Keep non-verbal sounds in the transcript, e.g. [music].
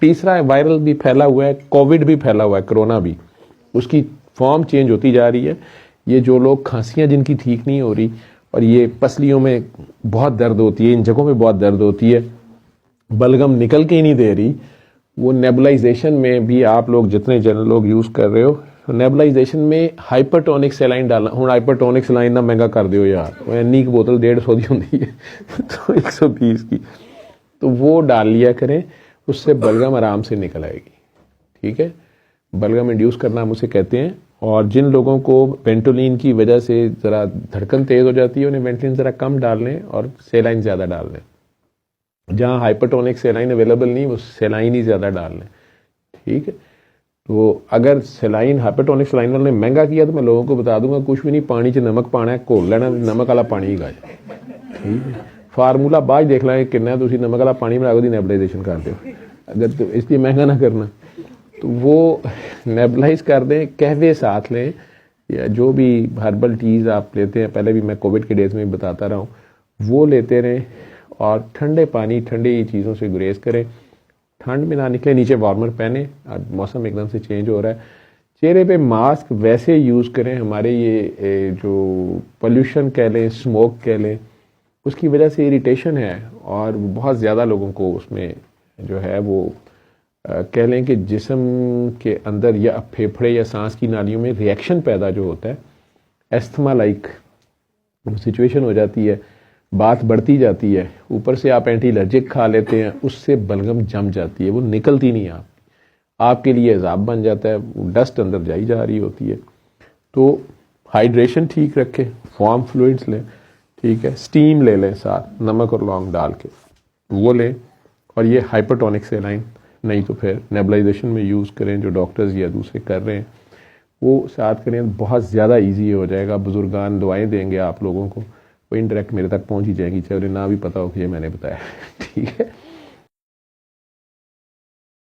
तीसरा वायरल भी फैला हुआ है कोविड भी फैला हुआ है कोरोना भी। उसकी फॉर्म चेंज होती जा रही है। ये जो लोग खांसियाँ जिनकी ठीक नहीं हो रही, और ये पसलियों में बहुत दर्द होती है, इन जगहों में बहुत दर्द होती है, बलगम निकल के ही नहीं दे रही। वो नेबलाइजेशन में भी आप लोग जितने जनरल लोग यूज़ कर रहे हो नेबलाइजेशन में हाइपरटोनिक सेलाइन डालना हूँ हाइपरटोनिक सेलाइन ना महँगा कर दियो यार। एनी की बोतल डेढ़ सौ दी होती है [laughs] तो एक सौ बीस की। तो वो डाल लिया करें। उससे बलगम आराम से निकल आएगी। ठीक है? बलगम इंड्यूस करना हम उसे कहते हैं। और जिन लोगों को वेंटोलिन की वजह से ज़रा धड़कन तेज़ हो जाती है, उन्हें वेंटोलिन ज़रा कम डाल लें और सेलाइन ज़्यादा डाल लें। जहाँ हाइपरटोनिक सेलाइन अवेलेबल नहीं, वो सेलाइन ही ज़्यादा डाल लें। ठीक है? तो अगर सेलाइन हाइपरटोनिक सेलाइन वाले महँगा किया तो मैं लोगों को बता दूँगा, कुछ भी नहीं, पानी च नमक पाना है, घोल लेना, नमक वाला पानी ही गाय ठीक है? ਫਾਰਮੂਲਾ ਬਾਅਦ 'ਚ ਦੇਖ ਲਾਂਗੇ ਕਿੰਨਾ ਤੁਸੀਂ ਨਮਕ ਵਾਲਾ ਪਾਣੀ ਬਣਾ ਕੇ ਉਹਦੀ नेबुलाइजेशन कर दो अगर तो इसलिए महंगा ना करना तो वो नेबुलाइज कर दें कहवे साथ लें या जो भी हर्बल टीज़ आप लेते हैं पहले भी मैं कोविड के डेज में भी बताता रहा हूँ वो लेते रहें और ठंडे पानी ठंडी चीज़ों से गुरेज करें ठंड में ना निकले नीचे वार्मर पहने आज मौसम एकदम से चेंज हो रहा है चेहरे पे मास्क वैसे यूज़ करें हमारे ये ए, जो पोल्यूशन कह लें स्मोक कह लें उसकी वजह से इरिटेशन है और बहुत ज़्यादा लोगों को उसमें जो है वो कह लें कि जिसम के अंदर या फेफड़े या सांस की नालियों में रिएक्शन पैदा जो होता है एस्थमा लाइक सिचुएशन हो जाती है, बात बढ़ती जाती है, ऊपर से आप एंटी एलर्जिक खा लेते हैं, उससे बलगम जम जाती है, वो निकलती नहीं आप, आपके लिए अजाब बन जाता है, वो डस्ट अंदर जाई जा रही होती है। तो हाइड्रेशन ठीक रखें फॉर्म फ्लूइड्स लें ठीक है स्टीम ले लें साथ, नमक और लौंग डाल के। वो लें, और ये हाइपरटोनिक सेलाइन नहीं तो फिर नेबलाइजेशन में यूज़ करें, जो डॉक्टर्स या दूसरे कर रहे हैं। वो साथ करें, बहुत ज़्यादा ईजी हो जाएगा, बुजुर्गान दुआएँ देंगे आप लोगों को, वो इनडायरेक्ट मेरे तक पहुँच ही जाएँगी चाहे उन्हें ना भी पता हो कि ये मैंने बताया। [laughs] ठीक है?